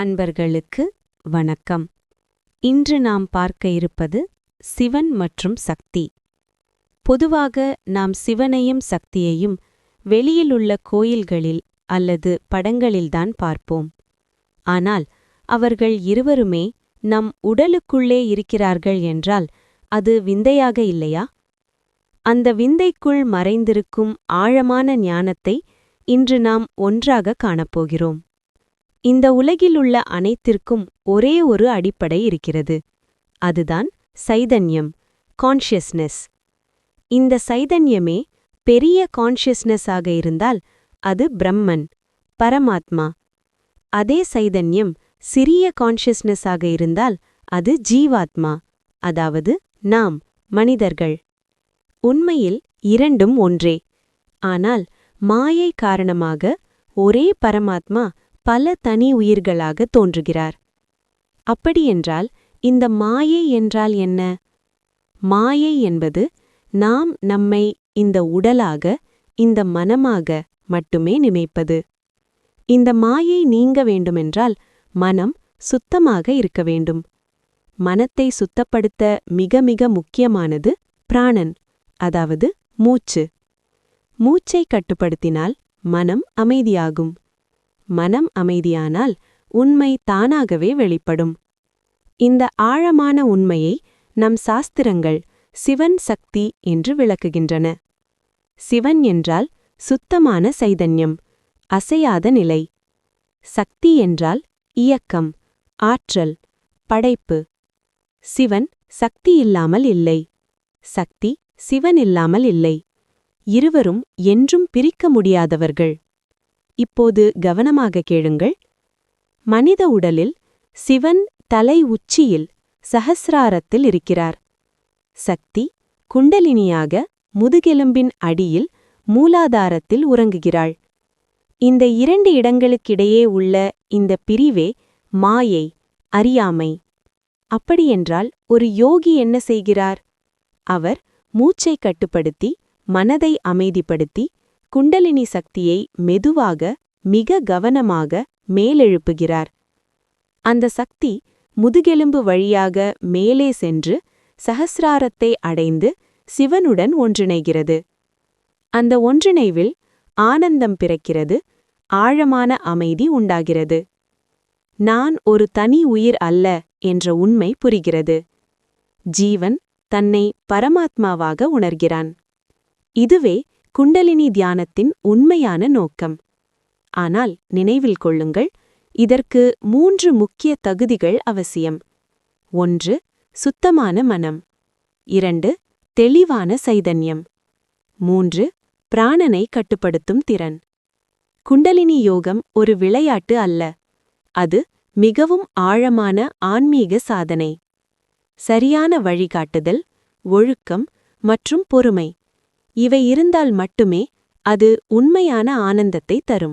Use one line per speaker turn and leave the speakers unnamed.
அன்பர்களுக்கு வணக்கம். இன்று நாம் பார்க்க இருப்பது சிவன் மற்றும் சக்தி. பொதுவாக நாம் சிவனையும் சக்தியையும் வெளியிலுள்ள கோயில்களில் அல்லது படங்களில்தான் பார்ப்போம். ஆனால் அவர்கள் இருவருமே நம் உடலுக்குள்ளே இருக்கிறார்கள் என்றால் அது விந்தையாக இல்லையா? அந்த விந்தைக்குள் மறைந்திருக்கும் ஆழமான ஞானத்தை இன்று நாம் ஒன்றாக காணப்போகிறோம். இந்த உலகிலுள்ள அனைத்திற்கும் ஒரே ஒரு அடிப்படை இருக்கிறது. அதுதான் சைதன்யம் கான்ஷியஸ்னஸ் இந்த சைதன்யமே பெரிய கான்ஷியஸ்னஸாக இருந்தால் அது பிரம்மன் பரமாத்மா. அதே சைதன்யம் சிறிய கான்ஷியஸ்னஸாக இருந்தால் அது ஜீவாத்மா அதாவது நாம் மனிதர்கள். உண்மையில் இரண்டும் ஒன்றே. ஆனால் மாயை காரணமாக ஒரே பரமாத்மா பல தனி உயிர்களாக தோன்றுகிறார். அப்படியென்றால் இந்த மாயை என்றால் என்ன? மாயை என்பது நாம் நம்மை இந்த உடலாக இந்த மனமாக மட்டுமே நினைப்பது. இந்த மாயை நீங்க வேண்டுமென்றால் மனம் சுத்தமாக இருக்க வேண்டும். மனத்தை சுத்தப்படுத்த மிக மிக முக்கியமானது பிராணன் அதாவது மூச்சு. மூச்சை கட்டுப்படுத்தினால் மனம் அமைதியாகும். மனம் அமைதியானால் உண்மை தானாகவே வெளிப்படும். இந்த ஆழமான உண்மையை நம் சாஸ்திரங்கள் சிவன் சக்தி என்று விளக்குகின்றன. சிவன் என்றால் சுத்தமான சைதன்யம் அசையாத நிலை. சக்தி என்றால் இயக்கம் ஆற்றல் படைப்பு. சிவன் சக்தி இல்லாமல் இல்லை. சக்தி சிவன் இல்லாமல் இல்லை. இருவரும் என்றும் பிரிக்க முடியாதவர்கள். இப்போது கவனமாக கேளுங்கள். மனித உடலில் சிவன் தலை உச்சியில் சஹசிராரத்தில் இருக்கிறார். சக்தி குண்டலினியாக முதுகெலும்பின் அடியில் மூலாதாரத்தில் உறங்குகிறாள். இந்த இரண்டு இடங்களுக்கிடையே உள்ள இந்த பிரிவே மாயை அறியாமை. அப்படியென்றால் ஒரு யோகி என்ன செய்கிறார்? அவர் மூச்சை கட்டுப்படுத்தி மனதை அமைதிப்படுத்தி குண்டலினி சக்தியை மெதுவாக மிக கவனமாக மேலெழுப்புகிறார். அந்த சக்தி முதுகெலும்பு வழியாக மேலே சென்று சகசிராரத்தை அடைந்து சிவனுடன் ஒன்றிணைகிறது. அந்த ஒன்றிணைவில் ஆனந்தம் பிறக்கிறது ஆழமான அமைதி உண்டாகிறது. நான் ஒரு தனி உயிர் அல்ல என்ற உண்மை புரிகிறது. ஜீவன் தன்னை பரமாத்மாவாக உணர்கிறான். இதுவே குண்டலினி தியானத்தின் உண்மையான நோக்கம். ஆனால் நினைவில் கொள்ளுங்கள் இதற்கு மூன்று முக்கிய தகுதிகள் அவசியம். ஒன்று சுத்தமான மனம். இரண்டு தெளிவான சைதன்யம். மூன்று பிராணனை கட்டுப்படுத்தும் திறன். குண்டலினி யோகம் ஒரு விளையாட்டு அல்ல. அது மிகவும் ஆழமான ஆன்மீக சாதனை. சரியான வழிகாட்டுதல் ஒழுக்கம் மற்றும் பொறுமை. இவை இருந்தால் மட்டுமே அது உண்மையான ஆனந்தத்தை தரும்.